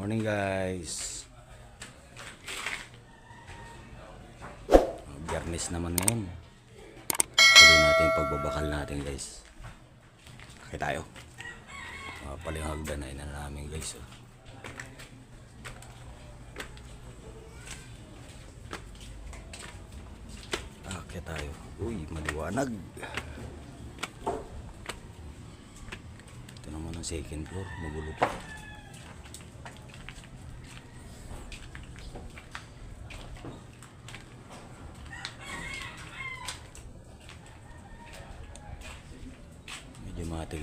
Morning guys. Oh, Biyernes naman ngayon. Tuloy natin yung pagbabakal natin guys. Kaya tayo. Uh, pala yung hagdanay na namin guys. Oh. Ah, kaya tayo. Uy, maliwanag. Ito naman ang second floor. Magulo pa.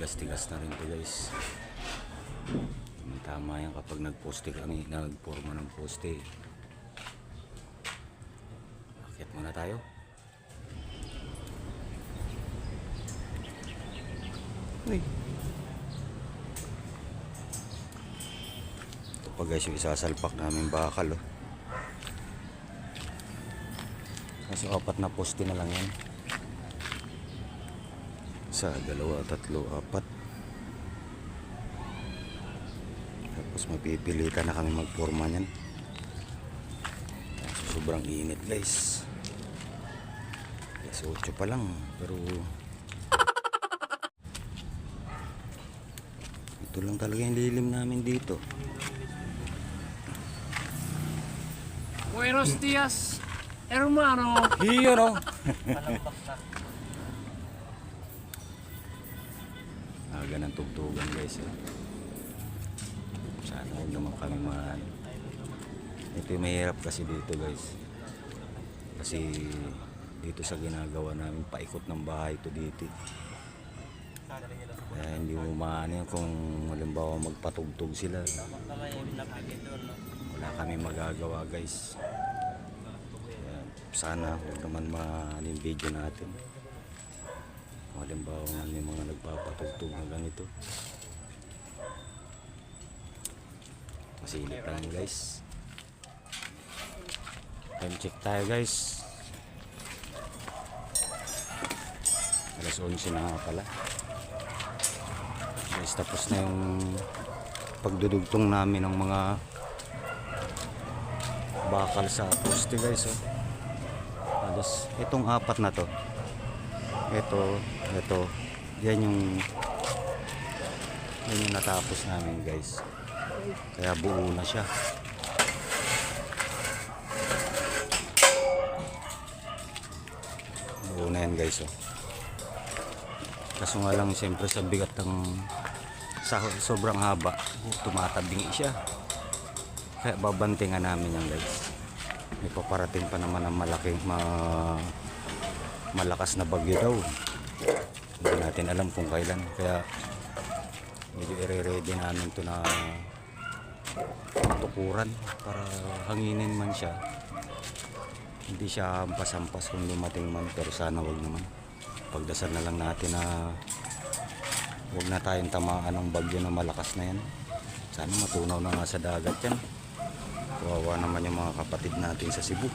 Medyo matigas-tigas na rin to guys. Tama yan kapag nagposte kami, nagporma ng poste. Akit muna tayo. Uy. Ito pa guys yung isasalpak namin bakal oh. Kaso apat na poste na lang yan. Isa, dalawa, tatlo, apat. Tapos mapipilitan na kami magporma niyan. Kaso sobrang init guys. Yes, 8 pa lang. Pero ito lang talaga yung lilim namin dito. Buenos días, hermano. Iyo no? Aga ng tugtugan guys. Eh. Sana huwag naman kami ma... Ito yung mahirap kasi dito guys. Kasi dito sa ginagawa namin paikot ng bahay to dito. eh. Kaya hindi mo maano kung halimbawa magpatugtog sila. Wala kami magagawa guys. Sana huwag naman maano yung video natin. Halimbawa nga may mga nagpapatugtog na ganito. Masilip lang guys. Time check tayo guys. Alas 11 na nga pala. Guys, tapos na yung pagdudugtong namin ng mga bakal sa poste guys. Oh. Alas, itong apat na to. Ito, ito. Yan yung yan yung natapos namin guys. Kaya buo na siya. Buo na yan guys oh. Kaso nga lang siyempre sa bigat ng sa sobrang haba, tumatabing siya. Kaya babantingan namin yan guys. May paparating pa naman ng malaking ma, malakas na bagyo daw. Hindi natin alam kung kailan. Kaya medyo i-ready namin to na tukuran para hanginin man siya. Hindi siya hampas-hampas kung dumating man pero sana wag naman. Pagdasal na lang natin na wag na tayong tamaan ng bagyo na malakas na yan. Sana matunaw na nga sa dagat yan. Kawawa naman yung mga kapatid natin sa Cebu.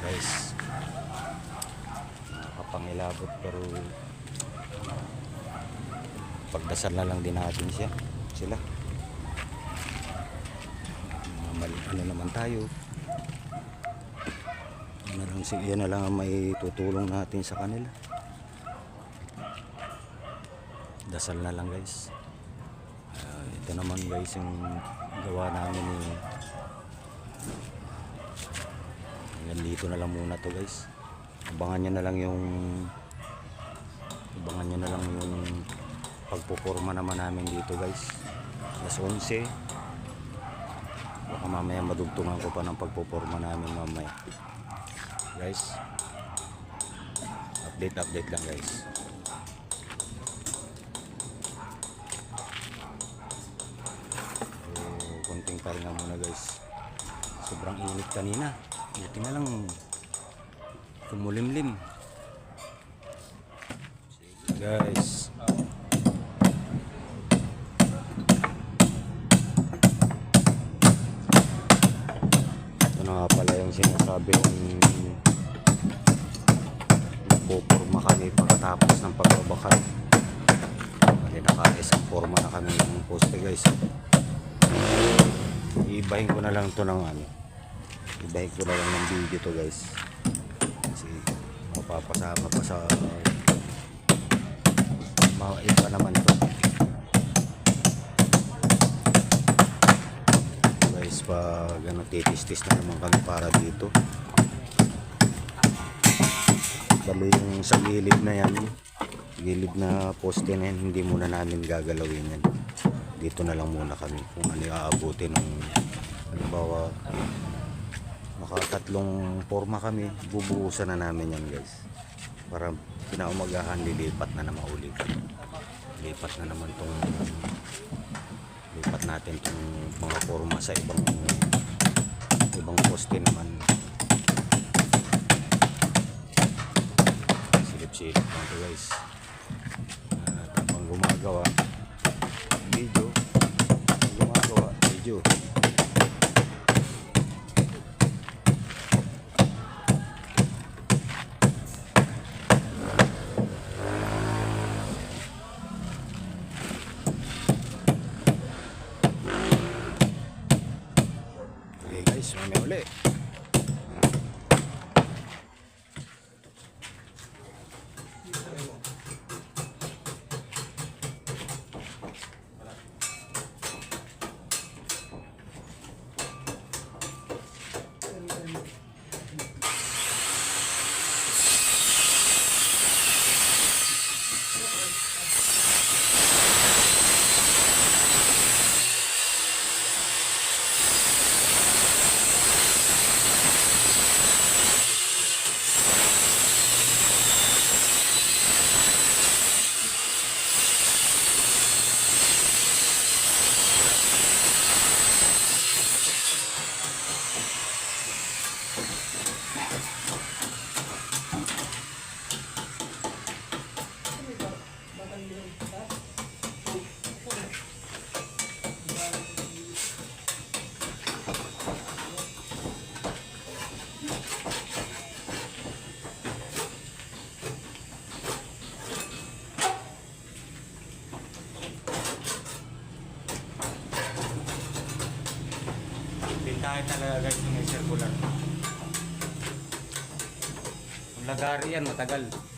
Guys, nakakapangilabot pero pagdasal na lang din natin siya. Sila. Mali, ano naman tayo. Ano lang, si- yan na lang ang may tutulong natin sa kanila. Dasal na lang guys. Ah, ito naman guys yung gawa namin ni Hanggang dito na lang muna to guys. Abangan nyo na lang yung abangan nyo na lang yung pagpuporma naman namin dito guys. Alas 11. Baka mamaya madugtungan ko pa ng pagpuporma namin mamaya. Guys. Update update lang guys. So, konting paringa muna guys. Sobrang init kanina. Buti na lang kumulimlim. Guys. Ito na nga pala yung sinasabi ng nagpupurma kami pagkatapos ng pagbabakal. May naka-isang forma na kami ng poste guys. Ibahin ko na lang to ng ano. Ibahin ko na lang ng video to guys. Kasi mapapasama pa sa mga iba naman to. Guys, pag ano, titis-tis na naman kami para dito. Bali yung sa gilid na yan, gilid na poste na yan, hindi muna namin gagalawin yan. Dito na lang muna kami kung ano yung aabutin ng halimbawa nakatatlong forma kami, bubuhusan na namin yan guys. Para kinaumagahan, lilipat na naman ulit. Lipat na naman tong lipat natin tong mga forma sa ibang ibang poste naman. Silip-silip lang to guys. At habang gumagawa, video, gumagawa, video. Kung lagari yan, matagal.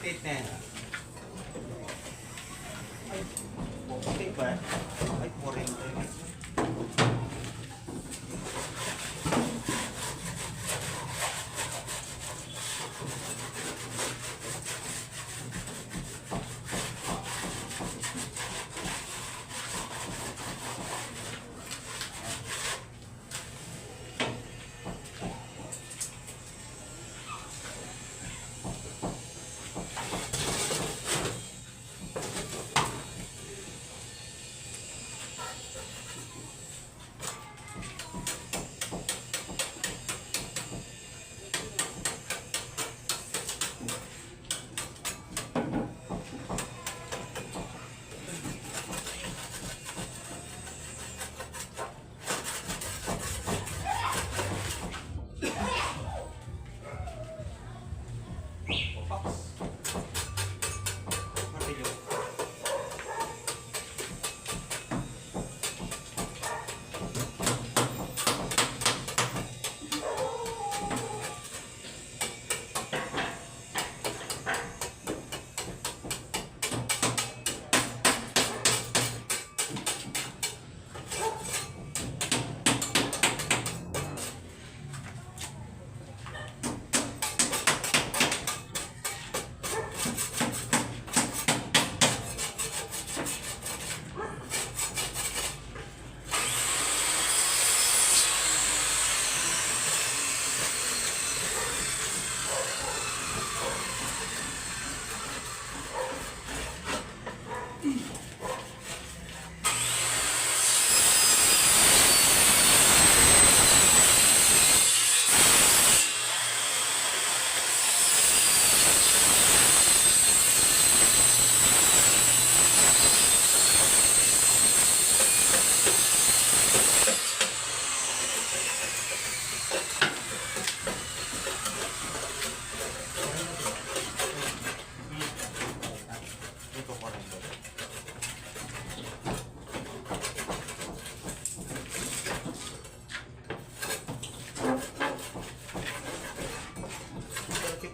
Dalawang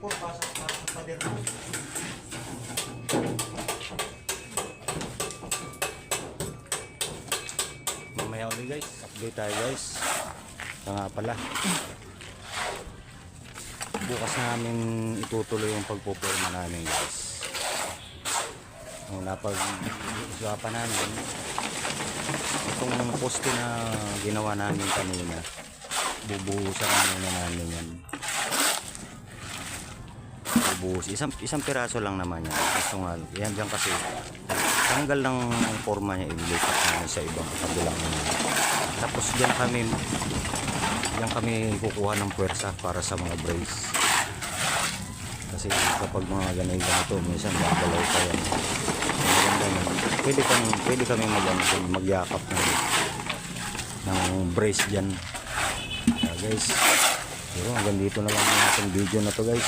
po, pasok sa pader mo. Mamaya ulit guys, update tayo guys. Ito nga pala. Bukas namin itutuloy yung pagpupurma namin guys. Ang napag-usapan namin, itong poste na ginawa namin kanina, bubuhusan na namin yan. Bubuhus. Isang, isang piraso lang naman yan. Gusto nga, yan dyan kasi tanggal ng forma niya ilipat namin sa ibang kabilang tapos diyan kami diyan kami kukuha ng puwersa para sa mga brace. Kasi kapag mga ganito ganito minsan gagalaw pa yan. Pwede kami pwede kami mag, magyakap ng ng brace dyan Kaya guys. Pero hanggang dito na lang ang ating video na to guys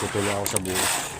tutuloy ako sa bukas